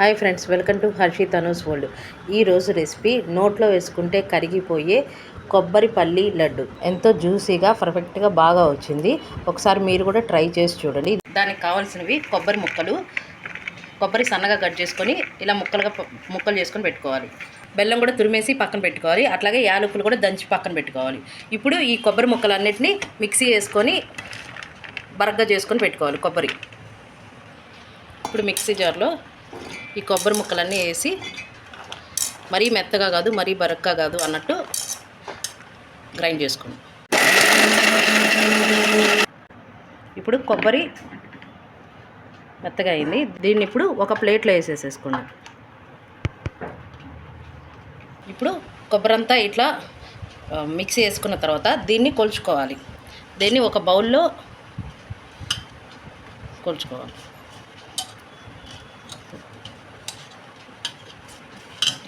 Hi friends welcome to Harshi Tanu's world. ఈరోజు recipe నోట్లో వేసుకుంటే కరిగిపోయే కొబ్బరి పల్లి లడ్డు. ఎంతో జ్యూసీగా పర్ఫెక్ట్గా బాగా వచ్చింది. ఒకసారి మీరు కూడా ట్రై చేసి చూడండి. దానికి కావాల్సినవి కొబ్బరి ముక్కలు కొబ్బరి సన్నగా కట్ చేసుకొని ఇలా ముక్కలుగా ముక్కలు చేసుకొని పెట్టుకోవాలి. బెల్లం కూడా తురిమేసి పక్కన పెట్టుకోవాలి. అట్లాగే యాలకులు కూడా దంచి పక్కన పెట్టుకోవాలి. ఇప్పుడు ఈ కొబ్బరి ముక్కలన్నిటిని మిక్సీ వేసుకొని బరగ్గా చేసుకొని పెట్టుకోవాలి కొబ్బరి. ఇప్పుడు మిక్సీ జార్లో ఈ కొబ్బరి ముక్కలన్నీ వేసి మరీ మెత్తగా కాదు మరీ బరక్గా కాదు అన్నట్టు గ్రైండ్ చేసుకోండి ఇప్పుడు కొబ్బరి మెత్తగా అయింది. దీన్ని ఇప్పుడు ఒక ప్లేట్లో వేసేసేసుకోండి. ఇప్పుడు కొబ్బరి అంతా ఇట్లా మిక్సీ వేసుకున్న తర్వాత దీన్ని కొలుచుకోవాలి. దీన్ని ఒక బౌల్లో కొలుచుకోవాలి.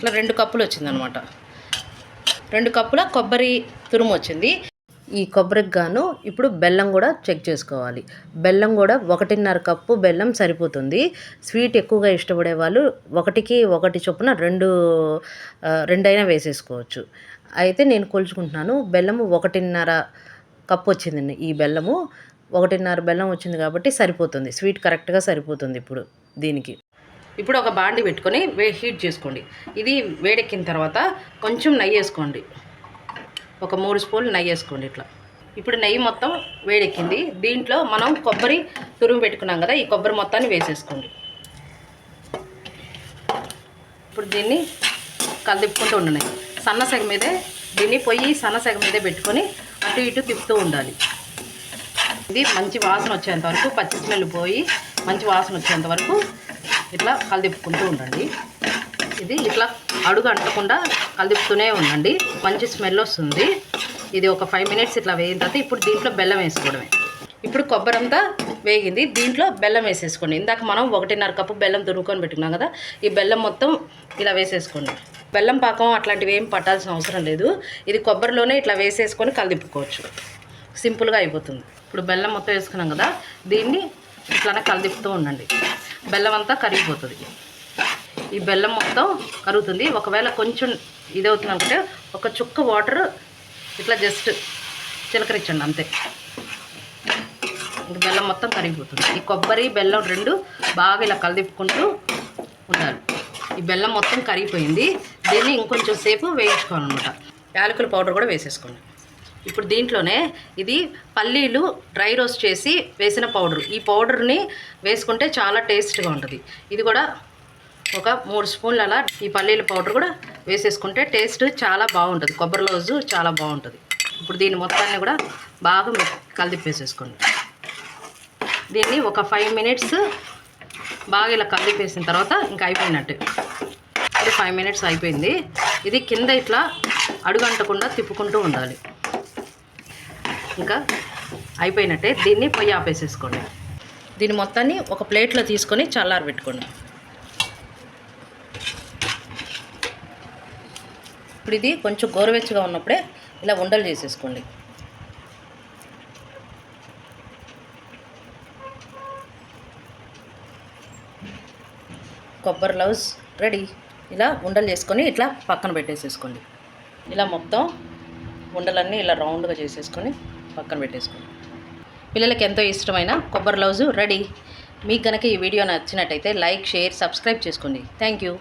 ఇట్లా రెండు కప్పులు వచ్చిందనమాట. రెండు కప్పుల కొబ్బరి తురుము వచ్చింది. ఈ కొబ్బరికి గాను ఇప్పుడు బెల్లం కూడా చెక్ చేసుకోవాలి. బెల్లం కూడా ఒకటిన్నర కప్పు బెల్లం సరిపోతుంది. స్వీట్ ఎక్కువగా ఇష్టపడే వాళ్ళు ఒకటికి ఒకటి చొప్పున రెండు రెండైనా వేసేసుకోవచ్చు. అయితే నేను కొలుచుకుంటున్నాను. బెల్లము ఒకటిన్నర కప్పు వచ్చిందండి ఈ బెల్లము. ఒకటిన్నర బెల్లం వచ్చింది కాబట్టి సరిపోతుంది. స్వీట్ కరెక్ట్గా సరిపోతుంది ఇప్పుడు దీనికి. ఇప్పుడు ఒక బాండి పెట్టుకొని వే హీట్ చేసుకోండి. ఇది వేడెక్కిన తర్వాత కొంచెం నెయ్యి వేసుకోండి. ఒక మూడు స్పూన్లు నెయ్యి వేసుకోండి ఇట్లా. ఇప్పుడు నెయ్యి మొత్తం వేడెక్కింది. దీంట్లో మనం కొబ్బరి తురుము పెట్టుకున్నాం కదా ఈ కొబ్బరి మొత్తాన్ని వేసేసుకోండి. ఇప్పుడు దీన్ని కలిదిప్పుకుంటూ ఉండండి. సన్న సెగ మీదే దీన్ని పొయ్యి సన్న సెగ మీదే పెట్టుకొని అటు ఇటు తిప్పుతూ ఉండాలి. ఇది మంచి వాసన వచ్చేంత వరకు పచ్చి పోయి మంచి వాసన వచ్చేంత వరకు ఇట్లా కలిదిప్పుకుంటూ ఉండండి. ఇది ఇట్లా అడుగు అంటకుండా కలిదిప్పుతూనే ఉండండి. మంచి స్మెల్ వస్తుంది. ఇది ఒక ఫైవ్ మినిట్స్ ఇట్లా వేగిన తర్వాత ఇప్పుడు దీంట్లో బెల్లం వేసుకోవడమే. ఇప్పుడు కొబ్బరి అంతా వేగింది. దీంట్లో బెల్లం వేసేసుకోండి. ఇందాక మనం ఒకటిన్నర కప్పు బెల్లం తురుముకొని పెట్టుకున్నాం కదా ఈ బెల్లం మొత్తం ఇలా వేసేసుకోండి. బెల్లం పాకం అట్లాంటివి ఏం పట్టాల్సిన అవసరం లేదు. ఇది కొబ్బరిలోనే ఇట్లా వేసేసుకొని కలిదిప్పుకోవచ్చు. సింపుల్గా అయిపోతుంది. ఇప్పుడు బెల్లం మొత్తం వేసుకున్నాం కదా దీన్ని ఇట్లానే కలిదిప్పుతూ ఉండండి. బెల్లం అంతా కరిగిపోతుంది. ఈ బెల్లం మొత్తం కరుగుతుంది. ఒకవేళ కొంచెం ఇది అవుతుంది అనుకుంటే ఒక చుక్క వాటర్ ఇట్లా జస్ట్ చిలకరించండి అంతే. ఇంక బెల్లం మొత్తం కరిగిపోతుంది. ఈ కొబ్బరి బెల్లం రెండు బాగా ఇలా కలిదిప్పుకుంటూ ఉండాలి. ఈ బెల్లం మొత్తం కరిగిపోయింది. దీన్ని ఇంకొంచెం సేపు వేయించుకోవాలన్నమాట. యాలకుల పౌడర్ కూడా వేసేసుకోండి. ఇప్పుడు దీంట్లోనే ఇది పల్లీలు డ్రై రోస్ట్ చేసి వేసిన పౌడర్. ఈ పౌడర్ని వేసుకుంటే చాలా టేస్ట్గా ఉంటుంది. ఇది కూడా ఒక మూడు స్పూన్లు అలా ఈ పల్లీల పౌడర్ కూడా వేసేసుకుంటే టేస్ట్ చాలా బాగుంటుంది. కొబ్బరి రోజు చాలా బాగుంటుంది. ఇప్పుడు దీని మొత్తాన్ని కూడా బాగా మె- దీన్ని ఒక ఫైవ్ మినిట్స్ బాగా ఇలా కలిపేసిన తర్వాత ఇంకా అయిపోయినట్టు. ఇప్పుడు ఫైవ్ మినిట్స్ అయిపోయింది. ఇది కింద ఇట్లా అడుగంటకుండా తిప్పుకుంటూ ఉండాలి. ఇంకా అయిపోయినట్టే దీన్ని పొయ్యి ఆపేసేసుకోండి. దీని మొత్తాన్ని ఒక ప్లేట్లో తీసుకొని చల్లారి పెట్టుకోండి. ఇప్పుడు ఇది కొంచెం గోరువెచ్చగా ఉన్నప్పుడే ఇలా ఉండలు చేసేసుకోండి. కొబ్బరి లవ్స్ రెడీ. ఇలా ఉండలు చేసుకొని ఇట్లా పక్కన పెట్టేసేసుకోండి. ఇలా మొత్తం ఉండలన్నీ ఇలా రౌండ్గా చేసేసుకొని పక్కన పెట్టేసుకోండి పిల్లలకి ఎంతో ఇష్టమైన కొబ్బరి లౌజు రెడీ. మీకు కనుక ఈ వీడియో నచ్చినట్టయితే లైక్ షేర్ సబ్స్క్రైబ్ చేసుకోండి. Thank you.